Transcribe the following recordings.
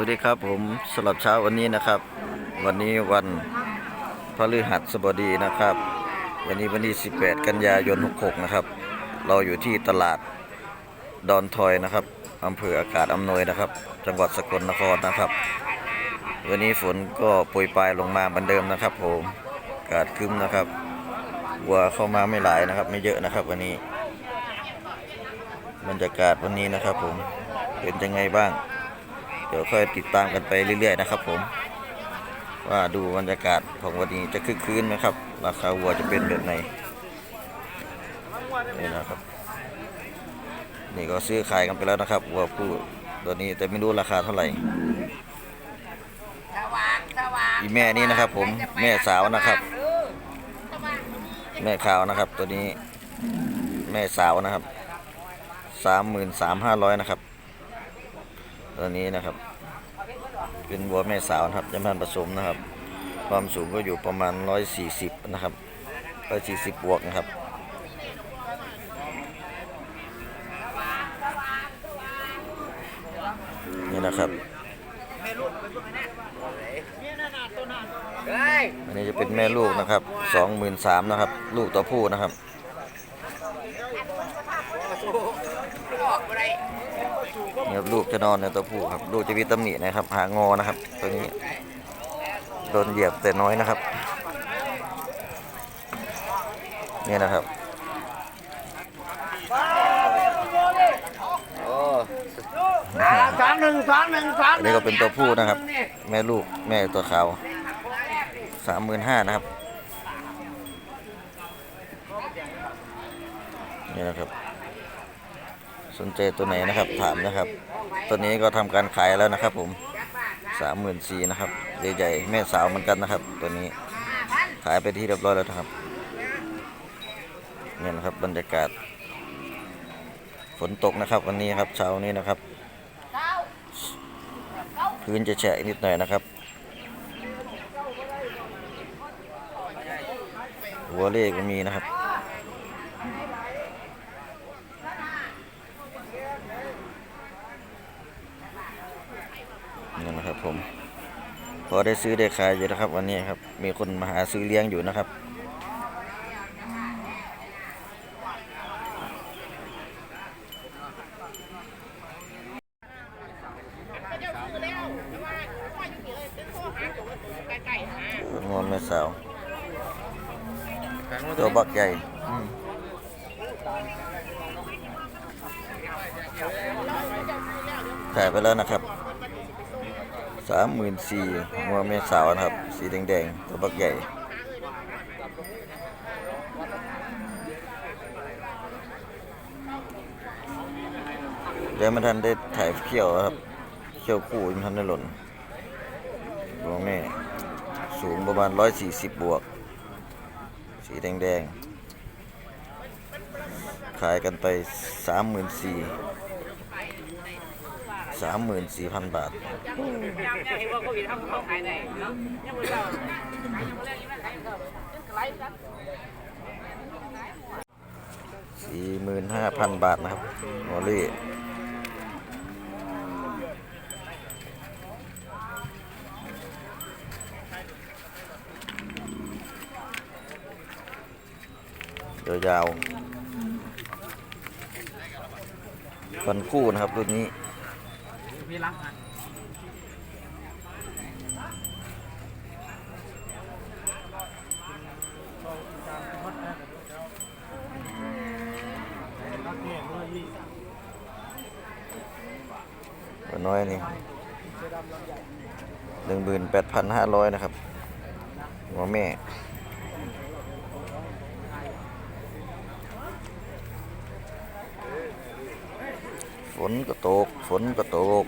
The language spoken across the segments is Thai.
วัสดีครับผมสำหรับเช้าวันนี้นะครับ วันนี้วันพฤหัสบดีนะครับ วันนี้วันที่18 กันยายน 66 นะครับ เราอยู่ที่ตลาดดอนทอยนะครับอำเภออากาศอำนวยนะครับ จังหวัดสกลนครนะครับ วันนี้ฝนก็โปรยปลายลงมาเหมือนเดิมนะครับ ผมอากาศคึ้มนะครับวัวเข้ามาไม่หลายนะครับ ไม่เยอะนะครับ วันนี้บรรยากาศวันนี้นะครับ ผมเป็นยังไงบ้าง เดี๋ยวค่อยติดตามกันไปเรื่อย ๆ นะครับ ผม ว่าดูบรรยากาศของวันนี้จะคึกคืนไหมครับ ราคาวัวจะเป็นแบบไหนนี่นะครับ นี่ก็ซื้อขายกันไปแล้วนะครับวัวผู้ตัวนี้แต่ไม่รู้ราคาเท่าไหร่อีแม่นี่นะครับ ผมแม่สาวนะครับ แม่ขาวนะครับ ตัวนี้ แม่สาวนะครับสามหมื่นสามห้าร้อยนะครับ ตัวนี้นะครับ เป็นวัวแม่สาวนะครับจำพันผสมนะครับ ความสูงก็อยู่ประมาณ 140 นะครับ140 บวกนะครับนี่นะครับอันนี้จะเป็นแม่ลูกนะครับ 23,000นะครับ ลูกตัวผู้นะครับ เนี่ยลูกจะนอนในตัวผู้ครับลูกจะมีตำหนินะครับ หางอนะครับ ตัวนี้โดนเหยียบแต่น้อยนะครับเนี่ยนะครับสองหนึ่งสองหนึ่งสองอันนี้ก็เป็นตัวผู้นะครับ แม่ลูกแม่ตัวขาวสามหมื่นห้านะครับนี่นะครับ สนใจตัวไหนนะครับ ถามนะครับ ตัวนี้ก็ทำการขายแล้วนะครับ ผมสามหมื่นสี่นะครับใหญ่ๆแม่สาวเหมือนกันนะครับ ตัวนี้ขายไปที่เรียบร้อยแล้วนะครับเนี่ยนะครับบรรยากาศ ฝนตกนะครับ วันนี้ครับเช้านี้นะครับพื้นจะแฉะนิดหน่อยนะครับหัวเลขก็มีนะครับ นี่นะครับ ผม พอได้ซื้อได้ขายอยู่นะครับ วันนี้ครับ มีคนมาหาซื้อเลี้ยงอยู่นะครับ งอนแม่สาว ตัวบักใหญ่ขายไปแล้วนะครับ สามหมื่นสี่งัวแม่สาวนะครับ สีแดงๆตัวบักใหญ่เดี๋ยวไม่ทันได้ถ่ายเขี้ยวครับ เขี้ยวคู่ยังทันได้หล่นตัวแม่สูงประมาณ140บวก สีแดงๆ ขายกันไป สามหมื่นสี่พันบาทสี่หมื่นห้าพันบาทนะครับวอลลี่ยาวๆฟันคู่นะครับรุ่นนี้ ตัวน้อยนี่หนึ่งหมื่นแปดพันห้าร้อยนะครับหัวแม่ ฝนก็ตก ฝนก็ตก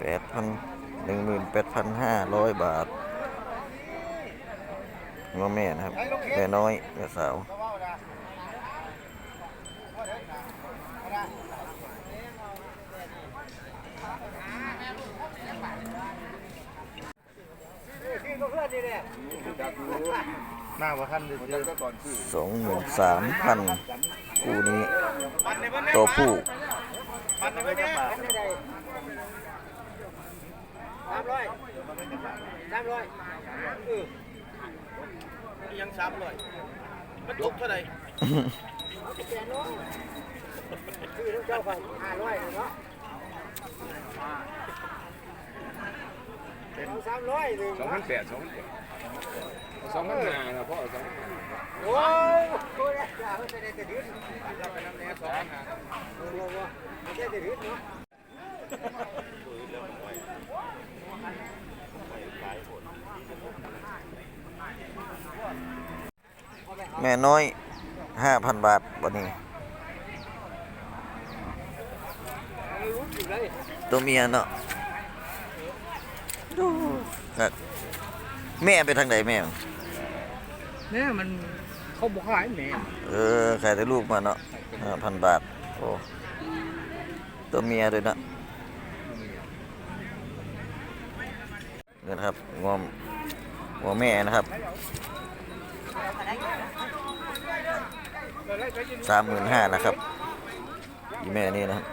แปดพันหนึ่งหมื่นแปดพันห้าร้อยบาทงอแม่นะครับ แม่น้อย แม่สาว หน้าว่าท่านเยอะก่อสองหมื่นสามพันคู่นี้ตัวผู้ห้าทสามร้อยสามร้อยยังซ้ำเลยมันตกเท่าไหร่คือต้อเจ้าฝั่งห้าร้อยเนาะ เอาสามร้อยหนึ่งสองพันแปดสองพันแปดสองพันห้านะพ่อสองพันห้าโอ้ยโอ้ยอย่าเอาแต่แต่ดื้อเราไปน้ำแน่สองพันห้าโอ้โหไม่ใช่แต่ดื้อเนาะแม่น้อยห้าพันบาทวันนี้ ตัวเมียเนาะดู ครับ แม่ไปทางไหนแม่ เนี่ยมันเขาบอกขายแหม่เออขายแต่ลูกมาเนาะห้าพันบาท โอ้ ตัวเมียด้วยเนาะเนี่ยนะครับงอมงอแม่นะครับสามหมื่นห้านะครับอีแม่นี่นะครับ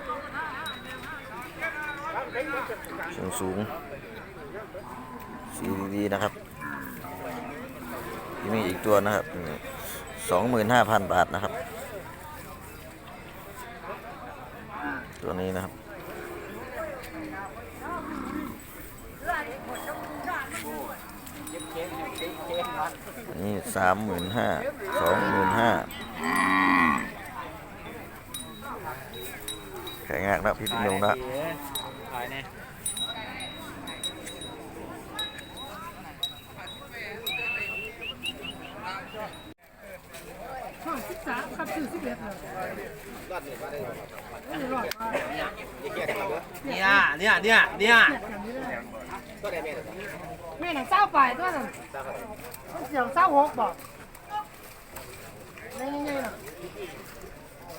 สูงสูง สีดีๆนะครับที่มีอีกตัวนะครับสองหมื่นห้าพันบาทนะครับ ตัวนี้นะครับอันนี้สามหมื่นห้าสองหมื่นห้าแข็งแรงนะพี่พี่ยงนะ ขายเนี่ย ช่อง สิบสามครับสี่สิบเอ็ดเลยเนี่ยเนี่ยเนี่ยเนี่ยแม่หนังเศร้าไปตัวนั้นเสียงเศร้าหกบอกนี่นี่นี่น่ะ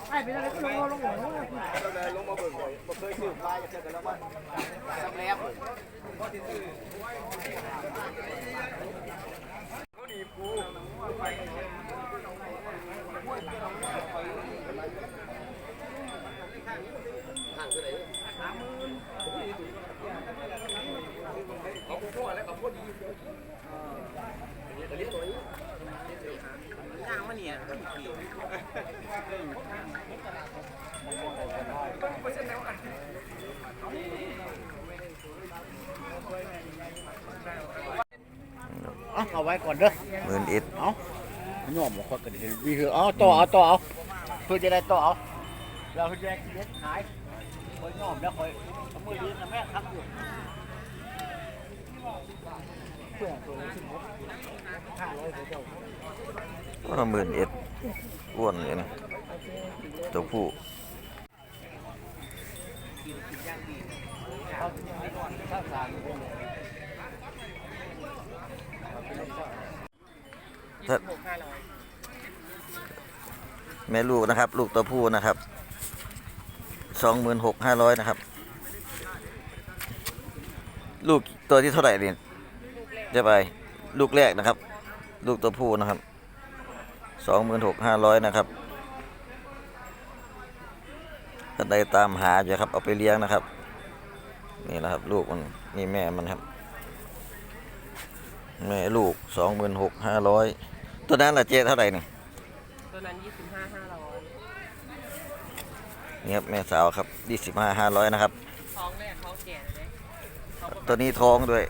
ไอ้เป็นอะไรก็ลงลงลงลงลงมาเบิ่งเลยเคยซื้อปลาจะเจอกันแล้วว่าซ้ำแล้วเอาไว้ก่อนเด้อหมื่นเอ็ดเอาหน่อมบอกว่าก็ได้วีคือเอาต่อเอาต่อเอาเพื่อจะได้ต่อเอา เราเพื่อจะได้เล็ดขายคอยหน่อมแล้วคอยเอามือดีนะแม่ครับอยู่เพื่อตัวนี้สิบหกห้าร้อยเจ้าก็หมื่นเอ็ดอ้วนเลยนะตัวผู้แม่ลูกนะครับ ลูกตัวผู้นะครับ สองหมื่นหกห้าร้อยนะครับ ลูกตัวที่เท่าไหร่เนี่ยจะไปลูกแรกนะครับ ลูกตัวผู้นะครับสองหมื่นหกห้าร้อยนะครับถ้าใดตามหาอยู่ครับเอาไปเลี้ยงนะครับ นี่นะครับ ลูกมันนี่แม่มันครับ แม่ลูกสองหมื่นหกห้าร้อยตัวนั้นละเจ๊เท่าไหร่นี่ตัวนั้นยี่สิบ นี่ครับแม่สาวครับยี่สิบห้าห้าร้อยนะครับ ท้องแม่ท้องแก่เลยตัวนี้ท้องด้วย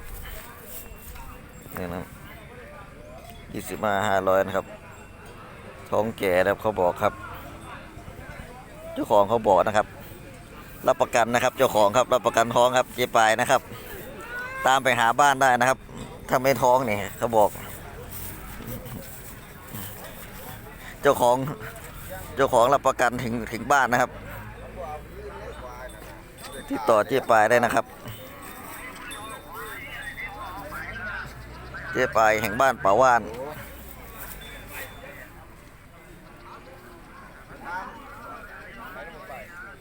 นี่นะยี่สิบห้าห้าร้อยนะครับ ท้องแก่นะครับเขาบอกครับ เจ้าของเขาบอกนะครับ รับประกันนะครับ เจ้าของครับรับประกันท้องครับเจ๊ปายนะครับ ตามไปหาบ้านได้นะครับ ถ้าไม่ท้องเนี่ยเขาบอก เจ้าของเจ้าของรับประกันถึงถึงบ้านนะครับ ติดต่อเจ๊ปายได้นะครับ เจ๊ปายแห่งบ้านป่าว่าน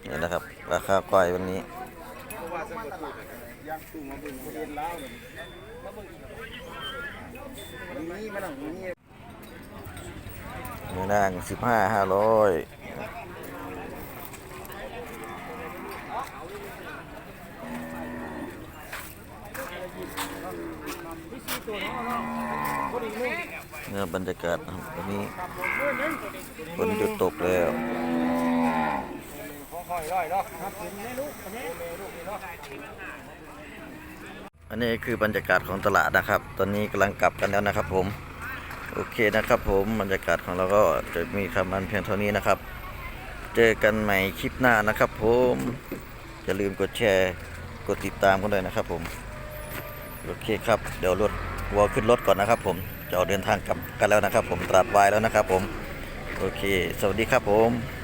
นี่นะครับ ราคาก้อยวันนี้ย่างตู้มาเบิ่งเรียนแล้วนี่มันหนังนี่เนื้อนางสิบห้าห้าร้อย เนื้อบรรยากาศนะครับวันนี้ฝนหยุดตกแล้วอันนี้คือบรรยากาศของตลาดนะครับ ตอนนี้กำลังกลับกันแล้วนะครับผม โอเคนะครับผมบรรยากาศของเราก็จะมีคำนั้นเพียงเท่านี้นะครับ เจอกันใหม่คลิปหน้านะครับผมอย่าลืมกดแชร์ กดติดตามกันด้วยนะครับผม โอเคครับ เดี๋ยวรถ วัวขึ้นรถก่อนนะครับ ผมจะออกเดินทางกลับกันแล้วนะครับ ผมตราดวายแล้วนะครับ ผมโอเค สวัสดีครับผม